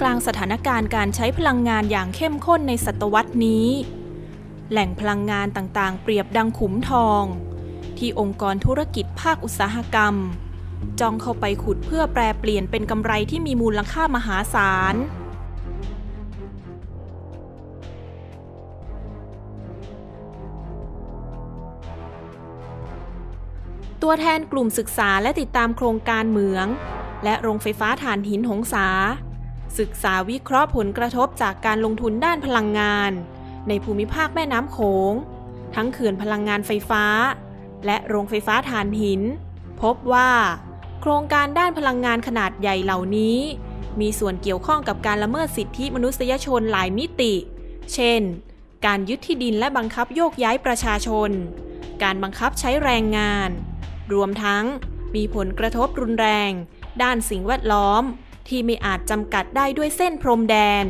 กลางสถานการณ์การใช้พลังงานอย่างเข้มข้นในศตวรรษนี้ แหล่งพลังงานต่างๆ เปรียบดังขุมทอง ที่องค์กรธุรกิจภาคอุตสาหกรรมจ้องเข้าไปขุดเพื่อแปลเปลี่ยนเป็นกำไรที่มีมูลค่ามหาศาลตัวแทนกลุ่มศึกษาและติดตามโครงการเหมือง และโรงไฟฟ้าถ่านหินหงสา ศึกษาวิเคราะห์ผลกระทบจากการลงทุนด้านพลังงาน ในภูมิภาคแม่น้ำโขง ทั้งเขื่อนพลังงานไฟฟ้า และโรงไฟฟ้าถ่านหิน พบว่า โครงการด้านพลังงานขนาดใหญ่เหล่านี้ มีส่วนเกี่ยวข้องกับการละเมิดสิทธิมนุษยชนหลายมิติ เช่น การยึดที่ดินและบังคับโยกย้ายประชาชน การบังคับใช้แรงงาน รวมทั้งมีผลกระทบรุนแรง ด้านสิ่งแวดล้อม ที่ไม่อาจจำกัดได้ด้วยเส้นพรมแดน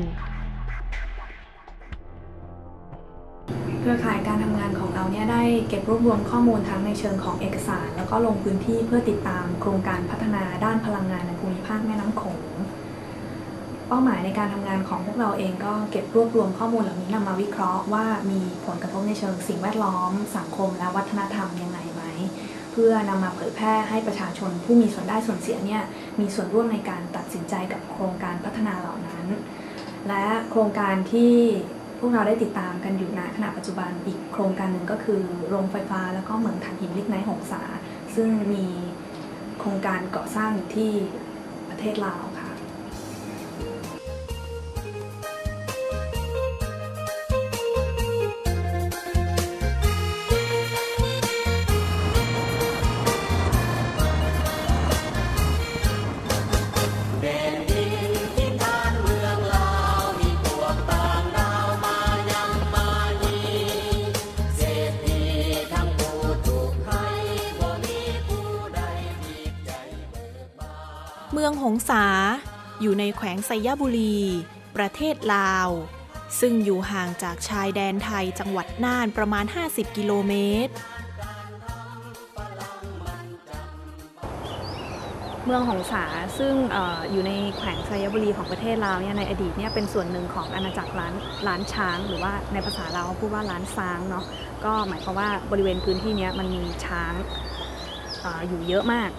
เครือข่ายการทำงานของเราเนี่ยได้เก็บรวบรวมข้อมูลทั้งในเชิงของเอกสาร แล้วก็ลงพื้นที่เพื่อติดตามโครงการพัฒนาด้านพลังงานในภูมิภาคแม่น้ำโขงเป้าหมายในการทำงานของพวกเราเองก็เก็บรวบรวมข้อมูลเหล่านี้นำมาวิเคราะห์ว่ามีผลกระทบในเชิงสิ่งแวดล้อม สังคมและวัฒนธรรมยังไง เพื่อนำมาเผยแพร่ให้ประชาชนผู้มีส่วนได้ส่วนเสียเนี่ยมีส่วนร่วมในการตัดสินใจกับโครงการพัฒนาเหล่านั้น และโครงการที่พวกเราได้ติดตามกันอยู่ณขณะปัจจุบันอีกโครงการหนึ่งก็คือโรงไฟฟ้าแล้วก็เหมืองถ่านหินลิกไนท์หงสาซึ่งมีโครงการก่อสร้างอยู่ที่ประเทศลาว งหงสา อยู่ในแขวงไซยบุรี ประเทศลาว ซึ่งอยู่ห่างจากชายแดนไทยจังหวัดน่านประมาณ 50 กิโลเมตร เมืองหงสาซึ่งอออยู่ในแขวงไซยบุรีของประเทศลาวเนี่ยในอดีตเนี่ยเป็นส่วนหนึ่งของอาณาจักรล้านล้านช้าง หรือว่าในภาษาลาวพูดว่าล้านซางเนาะก็หมายความว่าบริเวณพื้นที่เนี้ยมันมีช้างอออยู่เยอะมาก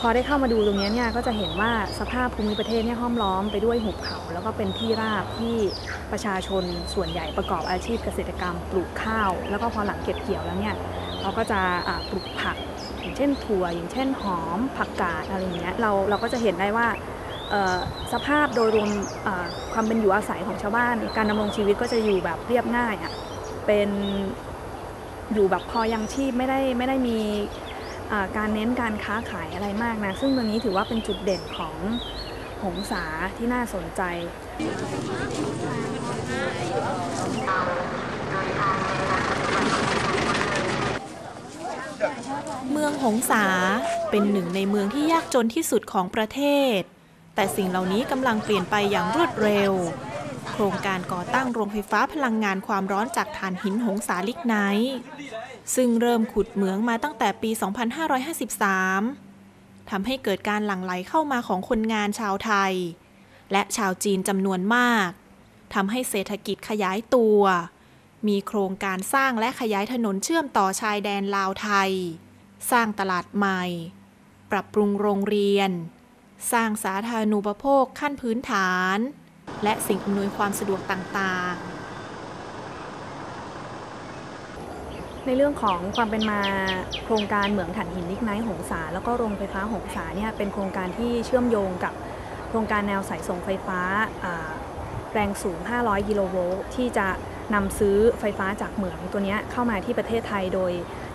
พอได้เข้ามาดูตรงนี้เนี่ยก็จะเห็นว่าสภาพภูมิประเทศเนี่ยห้อมล้อมไปด้วยหุบเขา แล้วก็เป็นที่ราบที่ประชาชนส่วนใหญ่ประกอบอาชีพเกษตรกรรม ปลูกข้าว แล้วก็พอหลังเก็บเกี่ยวแล้วเนี่ยเราก็จะปลูกผัก อย่างเช่นถั่ว อย่างเช่นหอม ผักกาดอะไรอย่างเงี้ยเราเราก็จะเห็นได้ว่าสภาพโดยรวมความเป็นอยู่อาศัยของชาวบ้าน การดำรงชีวิตก็จะอยู่แบบเรียบง่ายอะ่ะเป็นอยู่แบบพอยังชีพไม่ได้ไม่ได้มี การเน้นการค้าขายอะไรมากนะ ซึ่งตรงนี้ถือว่าเป็นจุดเด่นของหงสาที่น่าสนใจเมืองหงสาเป็นหนึ่งในเมืองที่ยากจนที่สุดของประเทศ แต่สิ่งเหล่านี้กำลังเปลี่ยนไปอย่างรวดเร็ว ครงการก่อตั้งโรงไฟฟ้าพลังงานความร้อนจากถ่านหินหงสาลิกไนท์ซึ่งเริ่มขุดเหมืองมาตั้งแต่ปี 2553 ทำให้เกิดการหลั่งไหลเข้ามาของคนงานชาวไทย และชาวจีนจำนวนมาก ทำให้เศรษฐกิจขยายตัว มีโครงการสร้างและขยายถนนเชื่อมต่อชายแดนลาวไทย สร้างตลาดใหม่ ปรับปรุงโรงเรียน สร้างสาธารณูปโภคขั้นพื้นฐาน และสิ่งอำนวยความสะดวกต่างๆ ในเรื่องของความเป็นมาโครงการเหมืองถ่านหินลิกไนท์หงสา แล้วก็โรงไฟฟ้าหงสาเนี่ยเป็นโครงการที่เชื่อมโยงกับโครงการแนวสายส่งไฟฟ้าแรงสูง 500 กิโลโวลต์ที่จะนำซื้อไฟฟ้าจากเหมืองตัวนี้เข้ามาที่ประเทศไทยโดย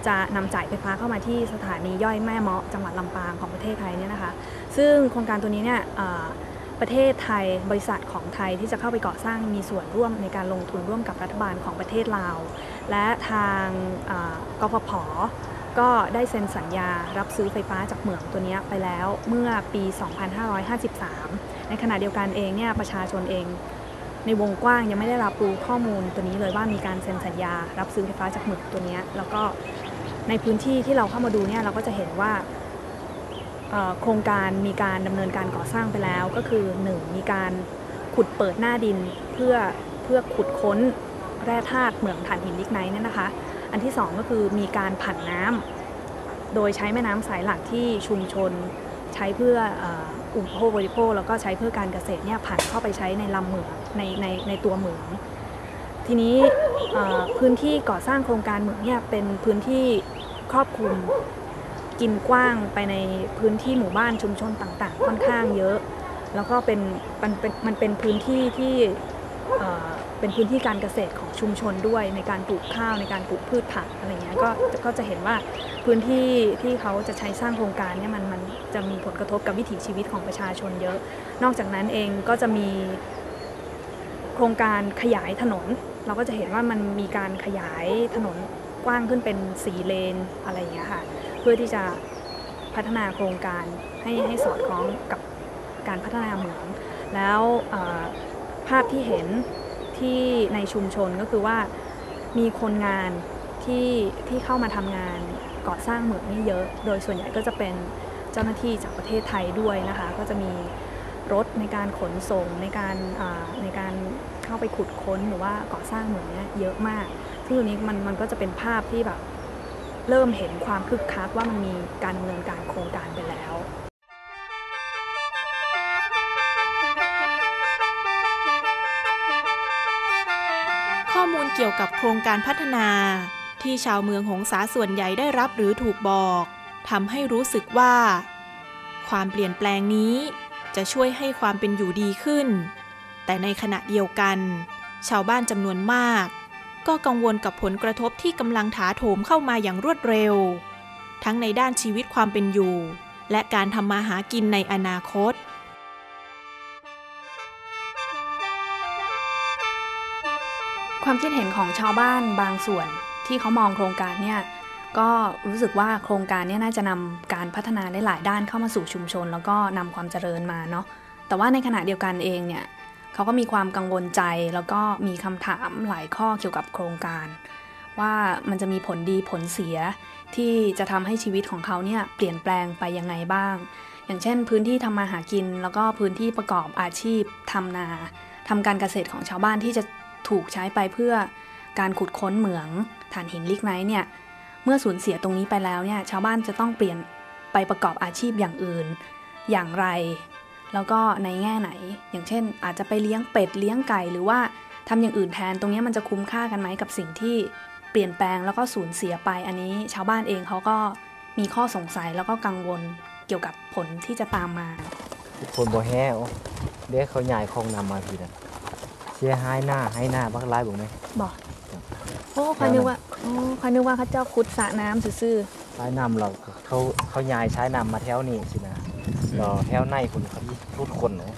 จะนำจ่ายไฟฟ้าเข้ามาที่สถานีย่อยแม่เมาะจังหวัดลำปางของประเทศไทยเนี่ยนะคะ ซึ่งโครงการตัวนี้เนี่ย ประเทศไทย บริษัทของไทยที่จะเข้าไปก่อสร้างมีส่วนร่วมในการลงทุนร่วมกับรัฐบาลของประเทศลาว และทางกฟผก็ได้เซ็นสัญญารับซื้อไฟฟ้าจากเหมืองตัวนี้ไปแล้วเมื่อปี 2553 ในขณะเดียวกันเองเนี่ยประชาชนเอง ในวงกว้างยังไม่ได้รับรู้ข้อมูลตัวนี้เลยว่ามีการเซ็นสัญญารับซื้อไฟฟ้าจากเหมืองตัวนี้แล้วก็ในพื้นที่ที่เราเข้ามาดูเนี่ยเราก็จะเห็นว่า โครงการมีการดำเนินการก่อสร้างไปแล้วก็คือ 1 มีการขุดเปิดหน้าดินเพื่อเพื่อขุดค้นแร่ธาตุเหมืองถ่านหินลิกไนท์เนี่ยนะคะ อันที่ 2 ก็คือมีการผันน้ำโดยใช้แม่น้ำสายหลักที่ชุมชนใช้เพื่อออุปโภคบริโภคแล้วก็ใช้เพื่อการเกษตรเนี่ยผ่านเข้าไปใช้ในลำเหมืองในในในตัวเหมือง ทีนี้พื้นที่ก่อสร้างโครงการเหมืองเนี่ยเป็นพื้นที่ครอบคลุม กินกว้างไปในพื้นที่หมู่บ้านชุมชนต่างๆ ค่อนข้างเยอะ แล้วก็เป็นมันเป็นมันเป็นพื้นที่ที่เป็นพื้นที่การเกษตรของชุมชนด้วยในการปลูกข้าวในการปลูกพืชผักอะไรเงี้ยก็ก็จะเห็นว่าพื้นที่ที่เขาจะใช้สร้างโครงการเนี่ยมันมันจะมีผลกระทบกับวิถีชีวิตของประชาชนเยอะ นอกจากนั้นเองก็จะมีโครงการขยายถนน เราก็จะเห็นว่ามันมีการขยายถนน กว้างขึ้นเป็นสีเลนอะไรอย่างเงี้ยค่ะ เพื่อที่จะพัฒนาโครงการให้ให้สอดคล้องกับการพัฒนาเหมือง แล้วภาพที่เห็นที่ในชุมชนก็คือว่ามีคนงานที่ที่เข้ามาทำงานก่อสร้างเหมืองนี่เยอะ โดยส่วนใหญ่ก็จะเป็นเจ้าหน้าที่จากประเทศไทยด้วยนะคะ ก็จะมีรถในการขนส่งในการในการเข้าไปขุดค้นหรือว่าก่อสร้างเหมืองเนี่ยเยอะมาก ซึ่งตรงนี้มันมันก็จะเป็นภาพที่แบบ เริ่มเห็นความคึกคักว่ามันมีการดำเนินการโครงการไปแล้วข้อมูลเกี่ยวกับโครงการพัฒนา ที่ชาวเมืองหงสาส่วนใหญ่ได้รับหรือถูกบอกทำให้รู้สึกว่า ความเปลี่ยนแปลงนี้จะช่วยให้ความเป็นอยู่ดีขึ้น แต่ในขณะเดียวกัน ชาวบ้านจำนวนมาก ก็กังวลกับผลกระทบที่กำลังถาโถมเข้ามาอย่างรวดเร็ว ทั้งในด้านชีวิตความเป็นอยู่ และการทำมาหากินในอนาคตความคิดเห็นของชาวบ้านบางส่วนที่เขามองโครงการเนี่ยก็รู้สึกว่าโครงการเนี่ยน่าจะนำการพัฒนาได้หลายด้านเข้ามาสู่ชุมชน แล้วก็นำความเจริญมาเนาะแต่ว่าในขณะเดียวกันเองเนี่ย เขาก็มีความกังวลใจแล้วก็มีคำถามหลายข้อเกี่ยวกับโครงการ ว่ามันจะมีผลดีผลเสียที่จะทำให้ชีวิตของเขาเนี่ยเปลี่ยนแปลงไปยังไงบ้าง อย่างเช่น พื้นที่ทำมาหากิน แล้วก็พื้นที่ประกอบอาชีพทำนาทำการเกษตรของชาวบ้านที่จะถูกใช้ไปเพื่อการขุดค้นเหมืองถ่านหินลิกไนท์เนี่ย เมื่อสูญเสียตรงนี้ไปแล้วเนี่ยชาวบ้านจะต้องเปลี่ยนไปประกอบอาชีพอย่างอื่น อย่างไร แล้วก็ในแง่ไหน อย่างเช่น อาจจะไปเลี้ยงเป็ดเลี้ยงไก่ หรือว่าทำอย่างอื่นแทนตรงนี้มันจะคุ้มค่ากันไหมกับสิ่งที่เปลี่ยนแปลงแล้วก็สูญเสียไป อันนี้ชาวบ้านเองเขาก็มีข้อสงสัยแล้วก็กังวลเกี่ยวกับผลที่จะตามมาคนบ่แห้วเด็กเขาใหญ่คลองนำมาพี่นะเสียหายหน้าให้หน้าบักหลายบ่ไหมบอกโอ้คอยนึกว่าโอ้คอยนึกว่าเขาเจ้าคุดสระน้ำซื่อหลายนำเราเขาเขาใหญ่ใช้นำมาแถวนี้สินะรอแถวในคนเขา ที่ทุกคนนะ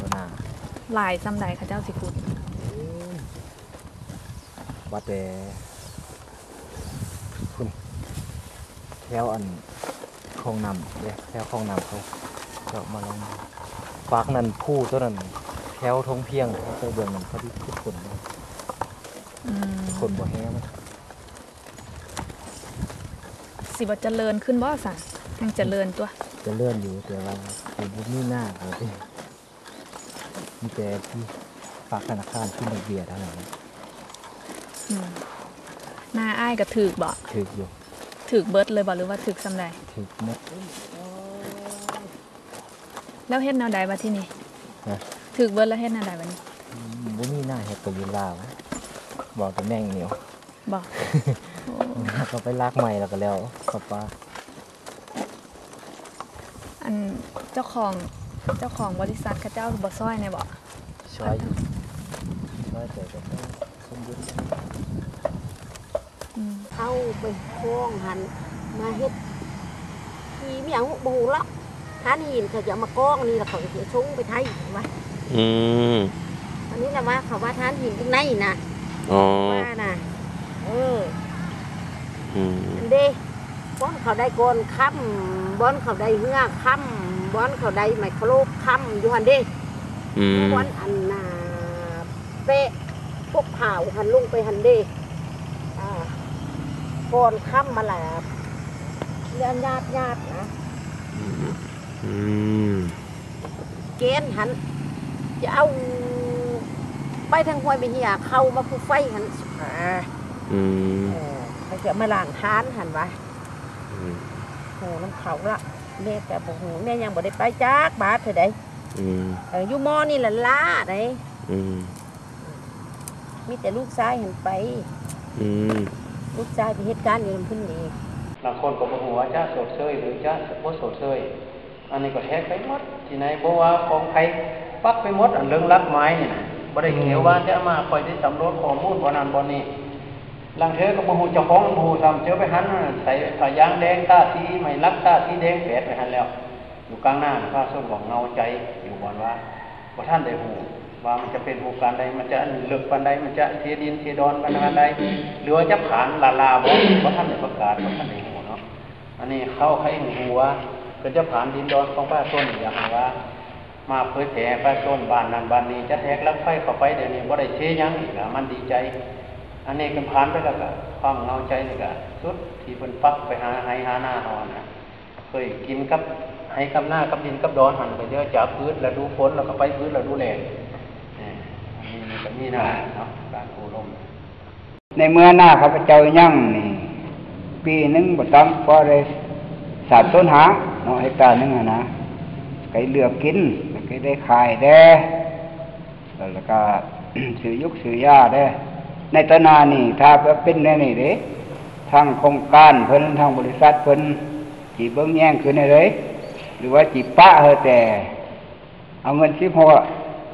ตัวหน้าๆหลายซ้ำใดเขาเจ้าสิคุดวัดแต่คุณแถวอันคลองนำเด้แถวคลองนำเขาเขามาลองฝากนั่นผู้ตัวนั้นแถวทงเพียงเขาไปเบิ่งนั่นเขาที่ทุกคนนะอืมคนบ่แห้งสิบ่เจริญขึ้นบ่สั่งยังเจริญตัว จะเลื่อนอยู่แต่ว่าเป็นบุมีหน้าเขาที่มีแต่ที่ฝากธนาคารขึ้นดอกเบี้ยเท่านั้นอืมหน้าอ้ายก็ถือกบ่ถืออยู่ถือกเบิดเลยบ่หรือว่าถือกซ้ำใดถือหมดแล้วเฮ็ดแนวใดวะที่นี่ฮะถือกเบิดแล้วเฮ็ดแนวใดวะนี่บุมีหน้าเฮ็ดกับเวลาวะบอกกับแม่งเหนียวบ่โอ้ก็ไปลากใหม่แล้วก็แล้วกับว่า อันเจ้าของเจ้าของบริษัทเขาเจ้าบ่ซอยแน่บ่ช่วยอยู่ช่วยแต่ก็ไม่สมบูรณ์อืมเข้าไปคล้องหันมาเฮ็ดทีเมียงบูละท่านหินเขาจะเอามากล้องนี่แล้วเขาจะชงไปไทยว่าอืมอันนี้นะว่าเขาว่าท่านหินข้างในนะอ๋อว่านะเอออืมอันเด้บอนเขาได้โกนค่ำ บอนเขาได้เหือค่ำบอนเขาได้ไมโครค่ำอยู่หันเด้อืมบอนอันนาเป๊ะพวกเผาหันลุงไปหันเด้อ่าโกนค่ำมาแหละเรียนญาติญาตินะอืมเกณฑ์หันจะเอาไปทางห้วยไปเหียเข้ามาผู้ไฟหันอ่าอืมเออเขาจะมาล้างทานหันวะอืมโหน้ำเขาละแม่แต่บอกโหแม่ยังบ่ได้ไปจักบาทเท่าใดอืมเอออยู่มอนี่ละล่าไดอืมมีแต่ลูกชายหันไป อืมลูกชายไปเหตุการณ์อยู่ลำพื้นนี่บางคนก็บอกว่าจะโสดเซยหรือจะบ่โสดเซยอันนี้ก็แท้ไปหมดที่ไหนบอกว่าของใครปักไปหมดอันเรื่องรักไม้นี่นะบ่ได้เกี่ยวว่าจะเอามาคอยได้สำรวจข้อมูลบ่นั้นบ่นี้ ลังเธอก็บ่ฮู้เจ้าของบ่ฮู้ซ้ำเจอไปหันน่ใส่ผ้ายางแดงตาสีไม่รักตาสีแดงแปดไปหันแล้ว อยู่กลางหน้าพระส้นของเงาใจอยู่บอนว่าบ่ท่านได้ฮู้ว่ามันจะเป็นโอกาสใดมันจะลึกปานใดมันจะเทดินเทดอนปานใดหรือว่าจะผ่านลาลาบ่บ่ท่านได้ประกาศบ่ท่านได้ฮู้เนาะอันนี้เข้าให้หัวก็จะผ่านดินดอนของป้าต้นอย่างว่ามาเผยแผ่ป้าต้นบ้านนั้นบ้านนี้จะแทกลักไฟเข้าไปเดี๋ยวนี้ว่าได้เชยยังอีกอะมันดีใจ อันนี้ก็ผ่านไปแล้วก็ความเงาใจนี่ก็สุดที่เพิ่นปักไปหาไห้หาหน้าเฮานะเคยกินกับให้กับหน้ากับดินกับดอนหันไปเยอะจากพื้นแล้วดูฝนแล้วก็ไปพื้นแล้วดูแลงนี่อันนี้มันก็มีหน้าเนาะการอบรมในเมื่อหน้าข้าพเจ้ายั่งนี่ปีหนึงบ่ซ้ำพอได้สามต้นหาเนาะเฮกตาร์หนึงอะนะไก่เหลือกกินแล้วก็ได้ขายแด้แล้วก็ซื้อยุกซื้อยาได้ ในตนานี่ถ้าเป็นแน่นี่เด้ทางโครงการเพิ่นทางบริษัทเพิ่นจีเบิ่งแย่งขึ้นเลย หรือว่าจีปะเฮอแต่ เอาเงินสิบหก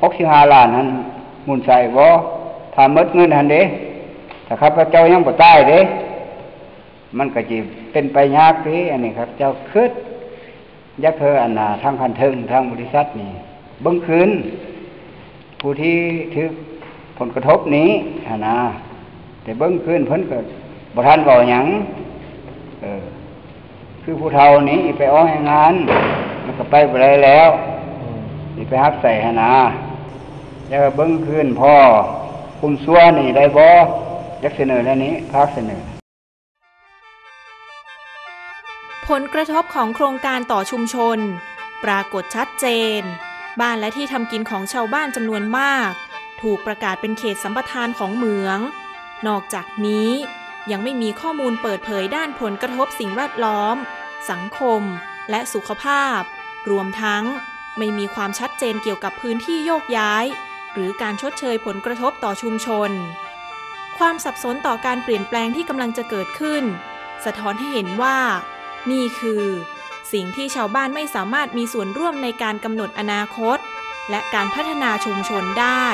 หกสิบห้าล้านนั้นมุนใส่บ่ถ้าหมดเงินหันเด้ถ้าครับพระเจ้ายังบ่ตายเด้ มันก็จิเป็นไปยากด้อันนี้ครับ เจ้าคืดยักเธออันนาทางคันเทิงทางบริษัทนี่เบิ่งคืนผู้ที่ถือ ผลกระทบนี้หันนาแต่เบิ่งคืนเพิ่นก็บ่ทันเว้าหยังเออ คือผู้เฒ่านี้ไปอ้องงาน มันก็ไปบ่ได้แล้วนี่ไปฮับใส่หนนาแล้วก็เบิ่งคืนพ่อคุมซัวนี่ได้บ่ยักเสนอแล้วนี้ภาคเสนอ ผลกระทบของโครงการต่อชุมชน ปรากฏชัดเจน บ้านและที่ทำกินของชาวบ้านจำนวนมาก ถูกประกาศเป็นเขตสัมปทานของเหมือง นอกจากนี้ยังไม่มีข้อมูลเปิดเผยด้านผลกระทบสิ่งแวดล้อม สังคม และสุขภาพ รวมทั้งไม่มีความชัดเจนเกี่ยวกับพื้นที่โยกย้าย หรือการชดเชยผลกระทบต่อชุมชน ความสับสนต่อการเปลี่ยนแปลงที่กำลังจะเกิดขึ้น สะท้อนให้เห็นว่า นี่คือ สิ่งที่ชาวบ้านไม่สามารถมีส่วนร่วมในการกำหนดอนาคต และการพัฒนาชุมชนได้